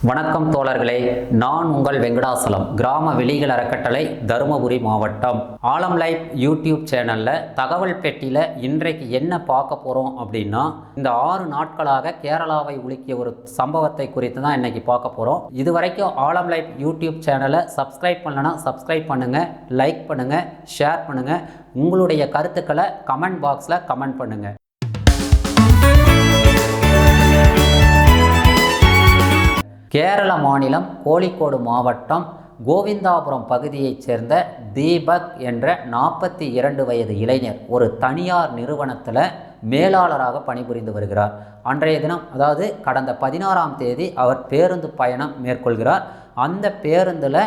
வணக்கம் தோழர்களே நான் உங்கள் வெங்கடாசலம் கிராம வெளிகள் அறக்கட்டளை தருமபுரி மாவட்டம். ஆலம் லைஃப் யூடியூப் சேனலில் தகவல் பெட்டியில் இன்றைக்கு என்ன பார்க்க போகிறோம் அப்படின்னா இந்த ஆறு நாட்களாக கேரளாவை உலுக்கிய ஒரு சம்பவத்தை குறித்து தான் இன்னைக்கு பார்க்க போகிறோம் இது வரைக்கும் ஆலம் லைஃப் யூடியூப் சேனலை சப்ஸ்கிரைப் பண்ணலன்னா சப்ஸ்கிரைப் பண்ணுங்கள் லைக் பண்ணுங்கள் ஷேர் பண்ணுங்கள் உங்களுடைய கருத்துக்களை கமெண்ட் பாக்ஸில் கமெண்ட் பண்ணுங்கள் கேரள மாநிலம் கோழிக்கோடு மாவட்டம் கோவிந்தாபுரம் பகுதியைச் சேர்ந்த தீபக் என்ற நாற்பத்தி இரண்டு வயது இளைஞர் ஒரு தனியார் நிறுவனத்தில் மேலாளராக பணிபுரிந்து வருகிறார். அன்றைய தினம் அதாவது கடந்த பதினாறாம் தேதி அவர் பேருந்து பயணம் மேற்கொள்கிறார். அந்த பேருந்தில்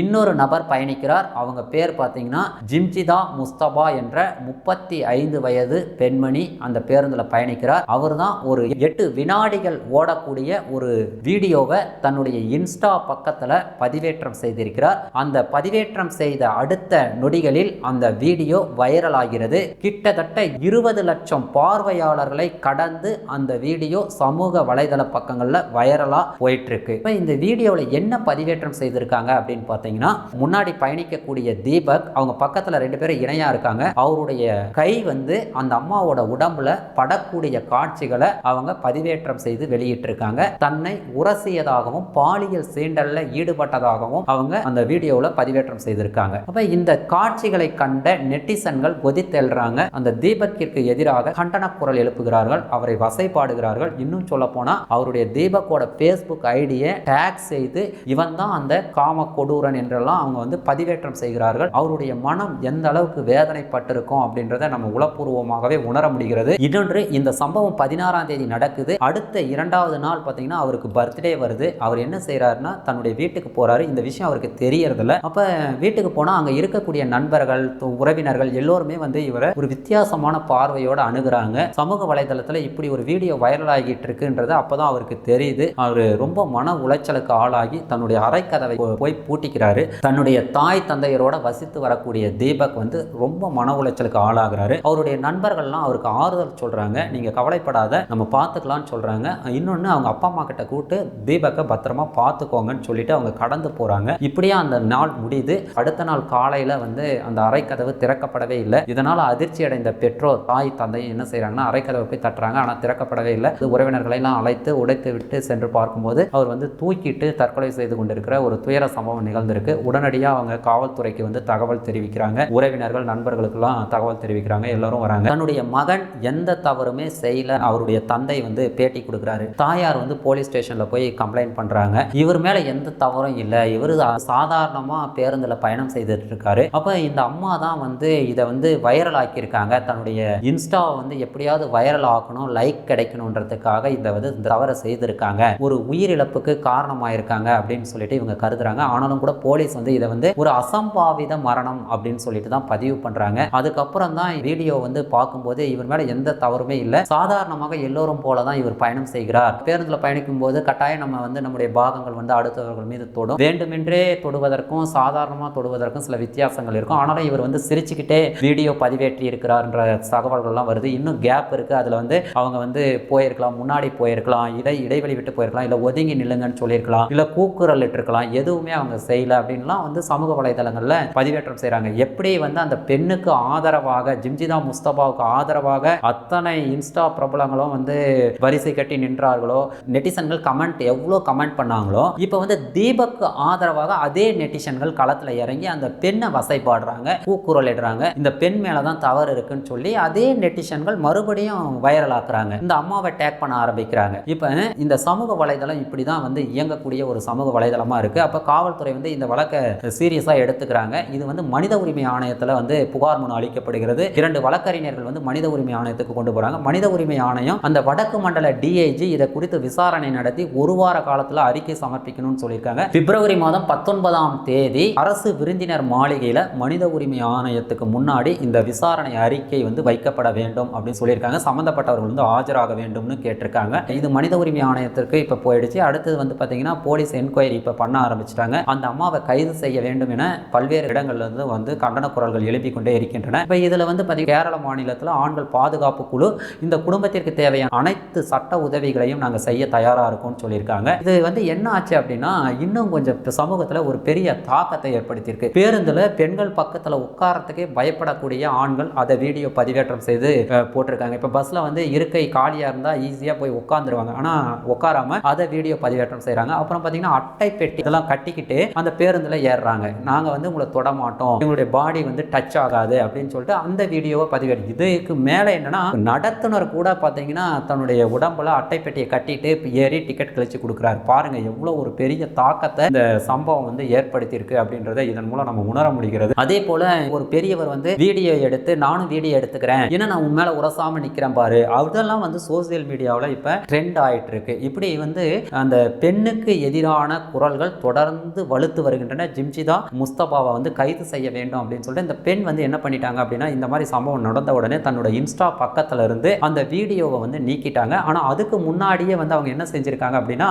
இன்னொரு நபர் பயணிக்கிறார். அவங்க பேர் பார்த்தீங்கன்னா ஜிம்ஜிதா முஸ்தபா என்ற முப்பத்தி ஐந்து வயது பெண்மணி அந்த பேருந்தில் பயணிக்கிறார். அவர் தான் ஒரு எட்டு வினாடிகள் ஓடக்கூடிய ஒரு வீடியோவை தன்னுடைய இன்ஸ்டா பக்கத்தில் பதிவேற்றம் செய்திருக்கிறார். அந்த பதிவேற்றம் செய்த அடுத்த நொடிகளில் அந்த வீடியோ வைரல் ஆகிறது கிட்டத்தட்ட இருபது லட்சம் பார்வையாளர்களை கடந்து அந்த வீடியோ சமூக வலைதள பக்கங்களில் வைரலாக போயிட்டுருக்கு. இப்போ இந்த வீடியோவில் என்ன பதிவேற்றம் செய்திருக்காங்க அப்படின்னு பார்த்தீங்கன்னா முன்னாடி பயணிக்கக்கூடிய தீபக் அவங்க பக்கத்தில் ரெண்டு பேரும் இணையாக இருக்காங்க. அவருடைய கை வந்து அந்த அம்மாவோட உடம்புல படக்கூடிய காட்சிகளை அவங்க பதிவேற்றம் செய்து வெளியிட்டிருக்காங்க. தன்னை உரசியதாகவும் பாலியல் சீண்டலில் ஈடுபட்டதாகவும் அவங்க அந்த வீடியோவில் பதிவேற்றம் செய்திருக்காங்க. அப்போ இந்த காட்சிகளை கண்ட நெட்டிசன்கள் கொதித்தெழுறாங்க. அந்த தீபக்கிற்கு எதிராக கண்டன குரல் எழுப்புகிறார்கள். அவரை வசைப்பாடு வசைப்பாடுகிறார்கள் இன்னும் சொல்ல போனால் அவருடைய தீபக்கோட ஃபேஸ்புக் ஐடியை டேக் செய்து இவன் தான் அந்த காம கொடூரன் என்றெல்லாம் அவங்க வந்து பதிவேற்றம் செய்கிறார்கள். அவருடைய மனம் எந்த அளவுக்கு வேதனைப்பட்டிருக்கும் அப்படின்றத நம்ம உளப்பூர்வமாகவே உணர முடிகிறது. இன்னொன்று இந்த சம்பவம் பதினாறாம் தேதி நடக்குது. அடுத்த இரண்டாவது நாள் பார்த்தீங்கன்னா அவருக்கு பர்த்டே வருது. அவர் என்ன செய்கிறாருன்னா தன்னுடைய வீட்டுக்கு போறாரு. இந்த விஷயம் அவருக்கு தெரியறதில்ல. அப்போ வீட்டுக்கு போனால் அங்கே இருக்கக்கூடிய நண்பர்கள் உறவினர்கள் எல்லோருமே வந்து இவரை ஒரு வித்தியாசமான பார்வையோட அணுகிறாங்க. சமூக வலைதளத்தில் இப்படி ஒரு வீடியோ வைரல் ஆகிட்டு இருக்குன்றது அப்பதான் அவருக்கு தெரியுது. அவர் ரொம்ப மன உளைச்சலுக்கு ஆளாகி தன்னுடைய அறைக்கதவை போய் பூட்டிக்கிறாரு. தன்னுடைய தாய் தந்தையரோட வசித்து வரக்கூடிய தீபக் வந்து ரொம்ப மன உளைச்சலுக்கு ஆளாகிறாரு. அவருடைய நண்பர்கள்லாம் அவருக்கு ஆறுதல் சொல்றாங்க. நீங்க கவலைப்படாத நம்ம பார்த்துக்கலாம்னு சொல்றாங்க. இன்னொன்று அவங்க அப்பா அம்மா கிட்ட கூப்பிட்டு தீபக்கை பத்திரமா பார்த்துக்கோங்கன்னு சொல்லிட்டு அவங்க கடந்து போறாங்க. இப்படியே அந்த நாள் முடியுது. அடுத்த நாள் காலையில வந்து அந்த அறைக்கதவு திறக்கப்படவே இல்லை. இதனால் அதிர்ச்சி அடைந்த பெற்றோர் தாய் தந்தை என்ன செய்கிறாங்கன்னா அரைக்கதவை போய் தட்டுறாங்க. ஆனால் திறக்கப்படவே இல்லை உறவினர்களை எல்லாம் அழைத்து உடைத்து விட்டு சென்று பார்க்கும்போது அவர் வந்து தூக்கிட்டு தற்கொலை செய்து கொண்டிருக்கிற ஒரு துயர சம்பவம் நிகழ்ந்திருக்கு. உடனடியாக அவங்க காவல்துறைக்கு வந்து தகவல் தெரிவிக்கிறாங்க. உறவினர்கள் நண்பர்களுக்கெல்லாம் தகவல் தெரிவிக்கிறாங்க. எல்லாரும் வராங்க. தன்னுடைய மகன் எந்த தவறுமே செய்யல. அவருடைய தந்தை வந்து பேட்டி கொடுக்குறாரு. தாயார் வந்து போலீஸ் ஸ்டேஷன்ல போய் கம்ப்ளைண்ட் பண்றாங்க. இவர் மேல எந்த தவறும் இல்லை. இவர் சாதாரணமா பேருந்துல பயணம் செய்துட்டு இருக்காரு அப்ப இந்த அம்மா தான் வந்து இதை வந்து வைரல் ஆக்கியிருக்காங்க. தன்னுடைய இன்ஸ்டாவை வந்து எப்படியாவது வைரல் ஆக்கணும். லைக் கிடைக்கணுன்றதுக்காக இந்த வந்து இந்த தவறை செய்திருக்காங்க. ஒரு உயிரிழப்புக்கு காரணமாயிருக்காங்க அப்படின்னு சொல்லிட்டு இவங்க கருதுறாங்க. ஆனாலும் கூட போலீஸ் வந்து இதை வந்து ஒரு அசம்பாவித மரணம் அப்படின்னு சொல்லிட்டு தான் பதிவு பண்றாங்க. அதுக்கப்புறம் தான் வீடியோ வந்து பார்க்கும்போது இவர் மேல எந்த தவறுமே இல்லை. சாதாரணமாக எல்லோரும் போல தான் இவர் பயணம் செய்கிறார். பேருந்துல பயணிக்கும் போது கட்டாயம் நம்ம வந்து நம்முடைய பாகங்கள் வந்து அடுத்தவர்கள் மீது தொடும். வேண்டுமென்றே தொடுவதற்கும் சாதாரணமாக தொடுவதற்கும் சில வித்தியாசங்கள் இருக்கும். ஆனாலும் இவர் வந்து சிரிச்சுக்கிட்டே வீடியோ பதிவேற்றி இருக்கிறார்ன்ற தகவல்கள்லாம் வருது. இன்னும் கேப் இருக்கு. அதுல வந்து அவங்க வந்து போயிருக்கலாம் முன்னாடி போயிருக்கலாம் இடை இடைவெளி விட்டு போயிருக்கலாம் இல்லை ஒதுங்கி நில்லுங்கன்னு சொல்லியிருக்கலாம் இல்லை கூக்குரல் இட்டிருக்கலாம் எதுவுமே அவங்க செய்யல அப்படின்லாம் வந்து சமூக வலைதளங்களில் பதிவேற்றம் செய்கிறாங்க எப்படி வந்து அந்த பெண்ணுக்கு ஆதரவாக ஜிம்ஜிதா முஸ்தபாவுக்கு ஆதரவாக அத்தனை இன்ஸ்டா பிரபலங்களும் வந்து வரிசை கட்டி நின்றார்களோ நெட்டிசன்கள் கமெண்ட் எவ்வளோ கமெண்ட் பண்ணாங்களோ இப்போ வந்து தீபக்கு ஆதரவாக அதே நெட்டிசன்கள் களத்தில் இறங்கி அந்த பெண்ணை வசைப்பாடுறாங்க கூக்குரல் இடுறாங்க. இந்த பெண் மேலே தான் தவறு இருக்குன்னு சொல்லி அதே நெட்டிசன்கள் மறுபடியும் வைரல் ஆக்குறாங்க இந்த அம்மாவை டேக் பண்ண ஆரம்பிக்கிறாங்க. இப்போ இந்த சமூக வலைதளம் இப்படி தான் வந்து இயங்கக்கூடிய ஒரு சமூக வலைதளமாக இருக்குது அப்போ காவல்துறை வந்து இந்த வழக்கை சீரியஸாக எடுத்துக்கிறாங்க. இது வந்து மனித உரிமை ஆணையத்தில் வந்து புகார் மனு அளிக்கப்படுகிறது. இரண்டு வழக்கறிஞர்கள் வந்து மனித உரிமை ஆணையத்துக்கு கொண்டு போகிறாங்க மனித உரிமை ஆணையம் அந்த வடக்கு மண்டல டிஐஜி இதை குறித்து விசாரணை நடத்தி ஒரு வார காலத்தில் அறிக்கை சமர்ப்பிக்கணும்னு சொல்லியிருக்காங்க. பிப்ரவரி மாதம் பத்தொன்பதாம் தேதி அரசு விருந்தினர் மாளிகையில் மனித உரிமை ஆணையத்துக்கு முன்னாடி இந்த விசாரணை அறிக்கை வந்து வைக்கப்பட வேண்டும் அப்படின்னு சொல்லியிருக்காங்க. சம்மந்தப்பட்டவர்கள் வந்து ஆஜராக வேண்டும்னு கேட்டிருக்காங்க. இது மனித உரிமை ஆணையத்திற்கு இப்போ போயிடுச்சு. அடுத்தது வந்து பார்த்தீங்கன்னா போலீஸ் என்கொயரி இப்போ பண்ண ஆரம்பிச்சிட்டாங்க. அந்த அம்மாவை கைது செய்ய வேண்டும் என பல்வேறு இடங்கள்லேருந்து வந்து கண்டன குரல்கள் எழுப்பிக் கொண்டே இருக்கின்றன. இப்போ இதில் வந்து பார்த்தீங்கன்னா கேரள மாநிலத்தில் ஆண்கள் பாதுகாப்பு குழு இந்த குடும்பத்திற்கு தேவையான அனைத்து சட்ட உதவிகளையும் நாங்கள் செய்ய தயாராக இருக்கோம்னு சொல்லியிருக்காங்க. இது வந்து என்ன ஆச்சு அப்படின்னா இன்னும் கொஞ்சம் சமூகத்தில் ஒரு பெரிய தாக்கத்தை ஏற்படுத்தியிருக்கு. பேருந்தில் பெண்கள் பக்கத்தில் உட்காரத்துக்கே பயப்படக்கூடிய ஆண்கள் அதை வீடியோ பதிவேற்றம் செய்து போட்டிருக்காங்க. இப்போ பஸ்ஸில் வந்து இருக்கை காலியாக இருந்தால் ஈஸியாக போய் உட்காந்துருவாங்க ஆனால் உட்காராம அதை வீடியோ பதிவேற்றம் செய்கிறாங்க அப்புறம் பார்த்தீங்கன்னா அட்டை பெட்டி இதெல்லாம் கட்டிக்கிட்டு அந்த பேருந்தில் ஏறுறாங்க. நாங்கள் வந்து உங்களை தொட மாட்டோம். எங்களுடைய பாடி வந்து டச் ஆகாது அப்படின்னு சொல்லிட்டு அந்த வீடியோவை பதிவேற்று இதுக்கு மேலே என்னன்னா நடத்துனர் கூட பார்த்தீங்கன்னா தன்னுடைய உடம்புல அட்டை பெட்டியை கட்டிட்டு ஏறி டிக்கெட் கழிச்சு கொடுக்குறாரு. பாருங்க எவ்வளோ ஒரு பெரிய தாக்கத்தை இந்த சம்பவம் வந்து ஏற்படுத்தியிருக்கு அப்படின்றத இதன் மூலம் நம்ம உணர முடிகிறது. அதே போல ஒரு பெரியவர் வந்து வீடியோ எடுத்து நானும் வீடியோ எடுத்துக்கிறேன். ஏன்னா நான் உன் மேலே உரசாம நிக்கிறேன் பாரு. அதெல்லாம் வந்து சோசியல் மீடியாவில் இப்போ ட்ரெண்ட் ஆகிட்டு இருக்கு இப்படி வந்து அந்த பெண்ணுக்கு எதிரான குரல்கள் தொடர்ந்து வலுத்து வருகின்றன. ஜிம்ஜிதா முஸ்தபாவை வந்து கைது செய்ய வேண்டும் அப்படின்னு சொல்லிட்டு இந்த பெண் வந்து என்ன பண்ணிட்டாங்க அப்படின்னா இந்த மாதிரி சம்பவம் நடந்த உடனே தன்னோட இன்ஸ்டா பக்கத்துல இருந்து அந்த வீடியோவை வந்து நீக்கிட்டாங்க. ஆனா அதுக்கு முன்னாடியே வந்து அவங்க என்ன செஞ்சிருக்காங்க அப்படின்னா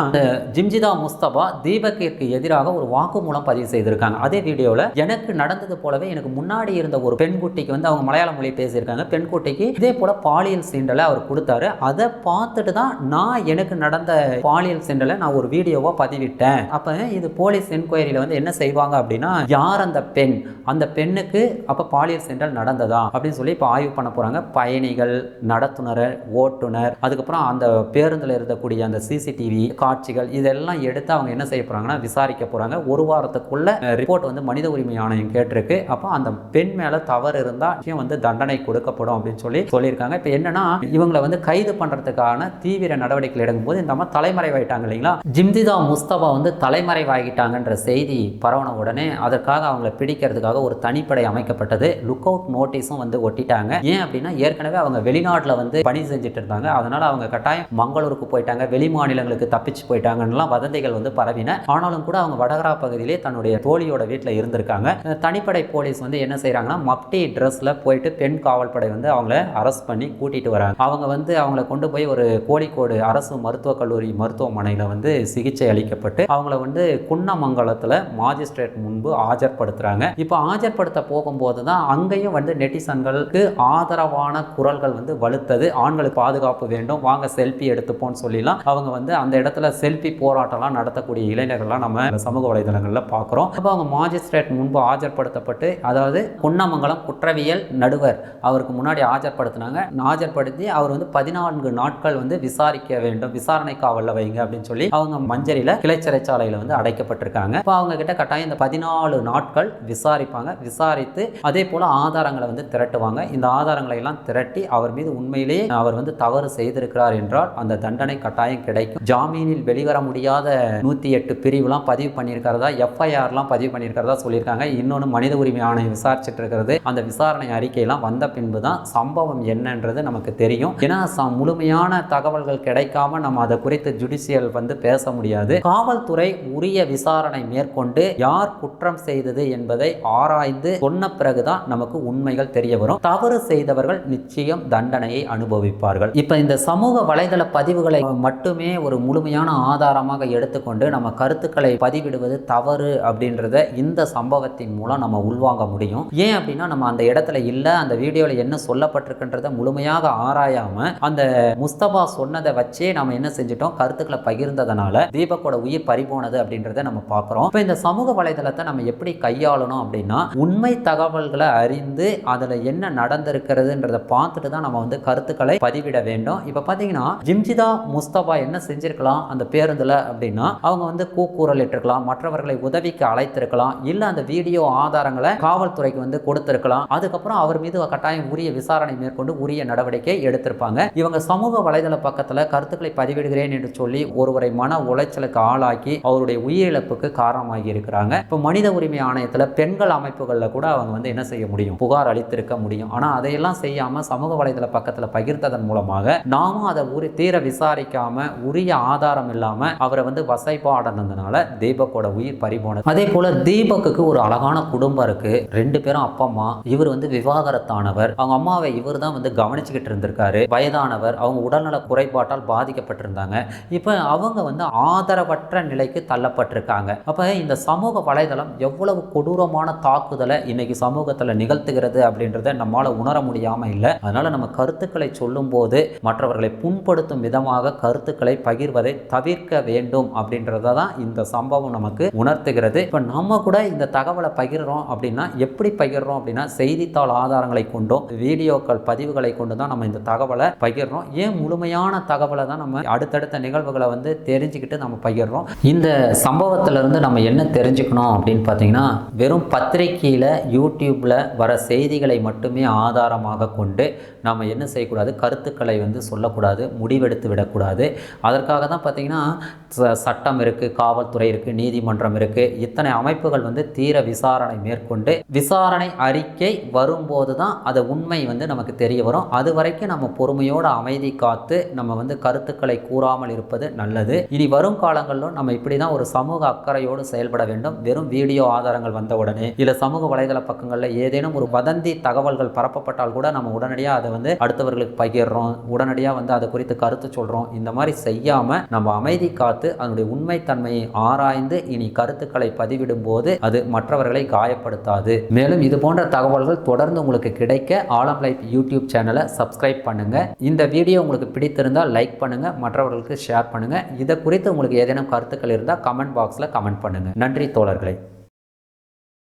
ஜிம்ஜிதா முஸ்தபா தீபக்கிற்கு எதிராக ஒரு வாக்குமூலம் பதிவு செய்திருக்காங்க. அதே வீடியோவில் எனக்கு நடந்தது போலவே எனக்கு முன்னாடி இருந்த ஒரு பெண்குட்டிக்கு வந்து அவங்க மலையாள மொழி பேசியிருக்காங்க. பெண்குட்டிக்கு இதே போல பாலியல் சீண்டலை அவர் கொடுத்தாரு. அது அதை பார்த்துட்டு தான் நான் எனக்கு நடந்த பாலியல் சீண்டலை நான் ஒரு வீடியோவாக பதிவிட்டேன். அப்போ இது போலீஸ் என்கொயரியில் வந்து என்ன செய்வாங்க அப்படின்னா யார் அந்த பெண்? அந்த பெண்ணுக்கு அப்போ பாலியல் சீண்டல் நடந்ததா? அப்படின்னு சொல்லி இப்போ ஆய்வு பண்ண போகிறாங்க பயணிகள் நடத்துனர் ஓட்டுநர் அதுக்கப்புறம் அந்த பேருந்தில் இருக்கக்கூடிய அந்த சிசிடிவி காட்சிகள் இதெல்லாம் எடுத்து அவங்க என்ன செய்ய போகிறாங்கன்னா விசாரிக்க போகிறாங்க ஒரு வாரத்துக்குள்ள ரிப்போர்ட் வந்து மனித உரிமை ஆணையம் கேட்டிருக்கு. அப்போ அந்த பெண் மேலே தவறு இருந்தால் வந்து தண்டனை கொடுக்கப்படும் அப்படின்னு சொல்லி சொல்லியிருக்காங்க. இப்போ என்னன்னா இவங்களை வந்து கைது பண்ணுறதுக்கான தீவிர நடவடிக்கைகள் எடுக்கும்போது இந்த அம்மா தலைமறைவாயிட்டாங்க இல்லைங்களா? ஜிம்திதா முஸ்தபா வந்து தலைமறைவாகிட்டாங்கன்ற செய்தி பரவன உடனே அதற்காக அவங்கள பிடிக்கிறதுக்காக ஒரு தனிப்படை அமைக்கப்பட்டது. லுக் அவுட் நோட்டீஸும் வந்து ஒட்டிட்டாங்க. ஏன் அப்படின்னா ஏற்கனவே அவங்க வெளிநாட்டில் வந்து பணி செஞ்சுட்டு இருந்தாங்க. அதனால அவங்க கட்டாயம் மங்களூருக்கு போயிட்டாங்க. வெளி மாநிலங்களுக்கு தப்பிச்சு போயிட்டாங்கன்னுலாம் வதந்திகள் வந்து பரவின. ஆனாலும் கூட அவங்க வடகரா பகுதியிலே தன்னுடைய தோழியோட வீட்டில் இருந்திருக்காங்க. தனிப்படை போலீஸ் வந்து என்ன செய்கிறாங்கன்னா மப்டி ட்ரெஸ்ல போயிட்டு பெண் காவல்படை வந்து அவங்கள அரெஸ்ட் பண்ணி கூட்டிட்டு வராங்க. அவங்க வந்து அவங்கள கொண்டு கொண்டு போய் ஒரு கோழிக்கோடு அரசு மருத்துவக் கல்லூரி மருத்துவமனையில் வந்து சிகிச்சை அளிக்கப்பட்டு அவங்கள வந்து குன்னமங்கலத்தில் மாஜிஸ்ட்ரேட் முன்பு ஆஜர்படுத்துகிறாங்க இப்போ ஆஜர்படுத்த போகும்போது தான் அங்கேயும் வந்து நெட்டிசன்களுக்கு ஆதரவான குரல்கள் வந்து வலுத்தது. ஆண்களுக்கு பாதுகாப்பு வேண்டும். வாங்க செல்ஃபி எடுத்துப்போம்னு சொல்லிலாம் அவங்க வந்து அந்த இடத்துல செல்ஃபி போராட்டம்லாம் நடத்தக்கூடிய இளைஞர்கள்லாம் நம்ம சமூக வலைதளங்களில் பார்க்குறோம் அப்போ அவங்க மாஜிஸ்ட்ரேட் முன்பு ஆஜர்படுத்தப்பட்டு அதாவது குன்னமங்கலம் குற்றவியல் நடுவர் அவருக்கு முன்னாடி ஆஜர்படுத்தினாங்க. ஆஜர்படுத்தி அவர் வந்து பதினான்கு நாட்கள் வந்து விசாரிக்க வேண்டும். விசாரணை காவலில் வைங்க அப்படின்னு சொல்லி அவங்க மஞ்சரியில் கிளை சிறைச்சாலையில் வந்து அடைக்கப்பட்டிருக்காங்க. இப்போ அவங்க கிட்ட கட்டாயம் இந்த பதினாலு நாட்கள் விசாரிப்பாங்க. விசாரித்து அதே போல ஆதாரங்களை வந்து திரட்டுவாங்க. இந்த ஆதாரங்களை எல்லாம் திரட்டி அவர் மீது உண்மையிலேயே அவர் வந்து தவறு செய்திருக்கிறார் என்றால் அந்த தண்டனை கட்டாயம் கிடைக்கும். ஜாமீனில் வெளிவர முடியாத நூற்றி எட்டு பிரிவுலாம் பதிவு பண்ணியிருக்கிறதா? எஃப்ஐஆர்லாம் பதிவு பண்ணியிருக்கிறதா சொல்லியிருக்காங்க. இன்னொன்று மனித உரிமை ஆணையம் விசாரிச்சுட்டு இருக்கிறது அந்த விசாரணை அறிக்கையெல்லாம் வந்த பின்பு தான் சம்பவம் என்னன்றது நமக்கு தெரியும். ஏன்னா முழு முழுமையான தகவல்கள் கிடைக்காம நம்ம அதை குறித்து ஜுடிஷியல் வந்து பேச முடியாது. காவல்துறை உரிய விசாரணை மேற்கொண்டு யார் குற்றம் செய்தது என்பதை ஆராய்ந்து சொன்ன பிறகுதான் நமக்கு உண்மைகள் தெரிய வரும். தவறு செய்தவர்கள் நிச்சயம் தண்டனையை அனுபவிப்பார்கள். இப்ப இந்த சமூக வலைதள பதிவுகளை மட்டுமே ஒரு முழுமையான ஆதாரமாக எடுத்துக்கொண்டு நம்ம கருத்துக்களை பதிவிடுவது தவறு அப்படின்றத இந்த சம்பவத்தின் மூலம் நம்ம உள்வாங்க முடியும். ஏன் அப்படின்னா நம்ம அந்த இடத்துல இல்லை அந்த வீடியோவில் என்ன சொல்லப்பட்டிருக்குன்றத முழுமையாக ஆராயாம அந்த முஸ்தபா சொன்னதை வச்சே நம்ம என்ன செஞ்சிட்டோம்? கருத்துக்களை பகிர்ந்ததனால தீபக்கோட உயிர் பறிபோனது அப்படின்றத நம்ம பார்க்குறோம். இப்போ இந்த சமூக வலைதளத்தை நம்ம எப்படி கையாளணும் அப்படின்னா உண்மை தகவல்களை அறிந்து அதில் என்ன நடந்திருக்கிறதுன்றதை பார்த்துட்டு தான் நம்ம வந்து கருத்துக்களை பதிவிட வேண்டும். இப்போ பார்த்தீங்கன்னா ஜிம்ஜிதா முஸ்தபா என்ன செஞ்சிருக்கலாம் அந்த பேருந்தில் அப்படின்னா அவங்க வந்து கூக்குரல் இட்டிருக்கலாம் மற்றவர்களை உதவிக்கு அழைத்திருக்கலாம் இல்லை அந்த வீடியோ ஆதாரங்களை காவல்துறைக்கு வந்து கொடுத்திருக்கலாம். அதுக்கப்புறம் அவர் மீது கட்டாயம் உரிய விசாரணை மேற்கொண்டு உரிய நடவடிக்கை எடுத்திருப்பாங்க. இவங்க சமூக வலைதள பக்கத்தில் கருத்துக்களை பதிவிடுகிறேன் என்று சொல்லி ஒருவரை மன உளைச்சலுக்கு ஆளாக்கி அவருடைய உயிரிழப்புக்கு காரணமாகி இருக்கிறாங்க. இப்போ மனித உரிமை ஆணையத்தில் பெண்கள் அமைப்புகளில் கூட அவங்க வந்து என்ன செய்ய முடியும்? புகார் அளித்திருக்க முடியும். ஆனால் அதையெல்லாம் செய்யாமல் சமூக வலைதள பக்கத்தில் பகிர்ந்ததன் மூலமாக நாமும் அதை உரி தீர விசாரிக்காம உரிய ஆதாரம் இல்லாமல் அவரை வந்து வசைப்பாடனதுனால தீபக்கோட உயிர் பறிபோனது அதே போல தீபக்குக்கு ஒரு அழகான குடும்பம் இருக்கு. ரெண்டு பேரும் அப்பா அம்மா. இவர் வந்து விவாகரத்தானவர். அவங்க அம்மாவை இவர் தான் வந்து கவனிச்சுக்கிட்டு இருந்திருக்காரு. வயதானவர். அவங்க உடல்நல குறைபாட்டால் பாதிக்கப்பட்டிருந்தாங்க. இப்போ அவங்க வந்து ஆதரவற்ற நிலைக்கு தள்ளப்பட்டிருக்காங்க. அப்போ இந்த சமூக வலைதளம் எவ்வளவு கொடூரமான தாக்குதலை இன்னைக்கு சமூகத்தில் நிகழ்த்துகிறது அப்படின்றத நம்மால் உணர முடியாமல் இல்லை. அதனால் நம்ம கருத்துக்களை சொல்லும்போது மற்றவர்களை புண்படுத்தும் விதமாக கருத்துக்களை பகிர்வதை தவிர்க்க வேண்டும் அப்படின்றத தான் இந்த சம்பவம் நமக்கு உணர்த்துகிறது. இப்போ நம்ம கூட இந்த தகவலை பகிர்றோம் அப்படின்னா எப்படி பகிர்றோம் அப்படின்னா செய்தித்தாள் ஆதாரங்களை கொண்டும் வீடியோக்கள் பதிவுகளை கொண்டு தான் நம்ம இந்த தகவலை பகிர்றோம். ஏன் முழுமையான தகவலை தான் நம்ம அடுத்தடுத்த நிகழ்வுகளை வந்து தெரிஞ்சுக்கிட்டு நம்ம பகிர்றோம்? இந்த சம்பவத்திலிருந்து நம்ம என்ன தெரிஞ்சுக்கணும் அப்படின்னு பார்த்தீங்கன்னா வெறும் பத்திரிக்கையில் யூடியூப்பில் வர செய்திகளை மட்டுமே ஆதாரமாக கொண்டு நம்ம என்ன செய்யக்கூடாது? கருத்துக்களை வந்து சொல்லக்கூடாது முடிவெடுத்து விடக்கூடாது. அதற்காக தான் பார்த்தீங்கன்னா ச- சட்டம் இருக்குது காவல்துறை இருக்குது நீதிமன்றம் இருக்குது இத்தனை அமைப்புகள் வந்து தீர விசாரணை மேற்கொண்டு விசாரணை அறிக்கை வரும்போது தான் அது உண்மை வந்து நமக்கு தெரிய வரும். அது வரைக்கும் நம்ம பொறுமையோடு அமைதி காத்து நம்ம வந்து கருத்துக்களை கூறாமல் இருப்பது நல்லது. இனி வரும் காலங்களிலும் நம்ம இப்படி தான் ஒரு சமூக அக்கறையோடு செயல்பட வேண்டும். வெறும் வீடியோ ஆதாரங்கள் வந்தவுடனே இல்லை சமூக வலைதள பக்கங்களில் ஏதேனும் ஒரு வதந்தி தகவல்கள் பரப்பப்பட்டால் கூட நம்ம உடனடியாக அதை வந்து அடுத்தவர்களுக்கு பகிர்றோம். உடனடியாக வந்து அதை குறித்து கருத்து சொல்கிறோம் இந்த மாதிரி செய்யாமல் நம்ம அமைதி காத்து அதனுடைய உண்மைத்தன்மையை ஆராய்ந்து இனி கருத்துக்களை பதிவிடும் போது அது மற்றவர்களை காயப்படுத்தாது. மேலும் இது போன்ற தகவல்கள் தொடர்ந்து உங்களுக்கு கிடைக்க ஆலம் லைஃப் யூடியூப் சேனலை சப்ஸ்கிரைப் பண்ணுங்க. இந்த வீடியோ உங்களுக்கு பிடித்திருந்தால் லைக் பண்ணுங்கள் மற்றவர்களுக்கு ஷேர் பண்ணுங்கள் இதை குறித்து உங்களுக்கு ஏதேனும் கருத்துக்கள் இருந்தால் கமெண்ட் பாக்ஸில் கமெண்ட் பண்ணுங்கள் நன்றி தோழர்களை.